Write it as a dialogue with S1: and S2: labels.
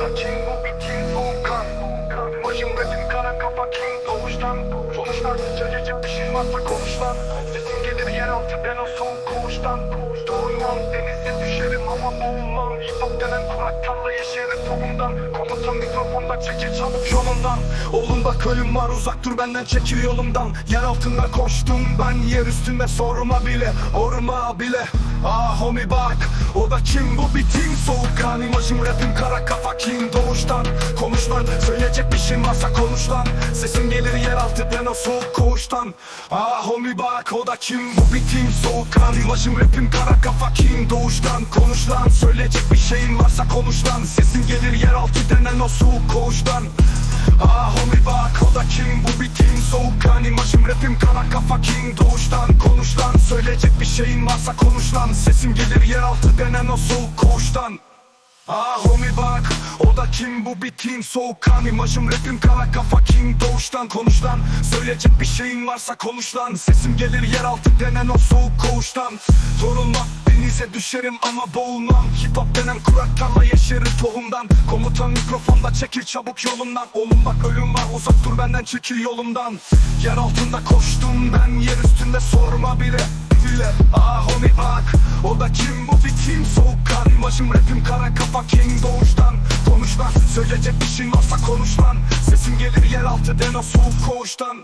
S1: O da king bu bir king soğukkan Başım rapim kara kafa king doğuştan Sonuçlar söyleyecek bir şey varsa konuş lan Sesim gelir yeraltı ben o soğuk koğuştan Doğurmam denize düşerim ama boğulmam Hip denen kurak tarla yeşerim tohumdan Komutan mikrofonda çekil çabuk yolundan Oğlum bak ölüm var uzak dur benden çekil yolumdan Yer altında koştum ben yer üstünde sorma bile Orma bile Ah homie bak o da kim bu bir team soğukkan İmajım rapim kara kafa king doğuştan. Konuş lan söyleyecek bir şeyin varsa konuş lan. Sesim gelir yeraltı ben o soğuk koğuştan. Ah homie bak o da kim? Bu bir team soğukkan İmajım rapim kara kafa king doğuştan. Konuş lan söyleyecek bir şeyin varsa konuş lan. Sesim gelir yeraltı denen o soğuk koğuştan. Ah homie bak o da kim? Bu bir team soğukkan İmajım rapim kara kafa king doğuştan. Konuş lan söyleyecek bir şeyin varsa konuş lan. Sesim gelir yeraltı denen o soğuk koğuştan Ah homie bak. O da kim bu? Bir team soğukkan İmajım rapim kara kafa. King doğuştan Konuş lan söyleyecek bir şeyin varsa konuş lan. Sesim gelir yeraltı denen o soğuk koğuştan. Yorulmam denize düşerim ama boğulmam. Hip hop denen kurak tarla yeşerir tohumdan. Komutan mikrofonda çekil çabuk yolumdan Oğlum bak ölüm var. Uzak dur benden çekil yolumdan Yer altında koştum ben yer üstünde sorma bile bile. Ah homie bak. O da kim bu? Bir team İmajım rapim kara kafa king doğuştan. Konuş lan söyleyecek bir şeyin varsa konuş lan. Sesim gelir yeraltı den o soğuk koğuştan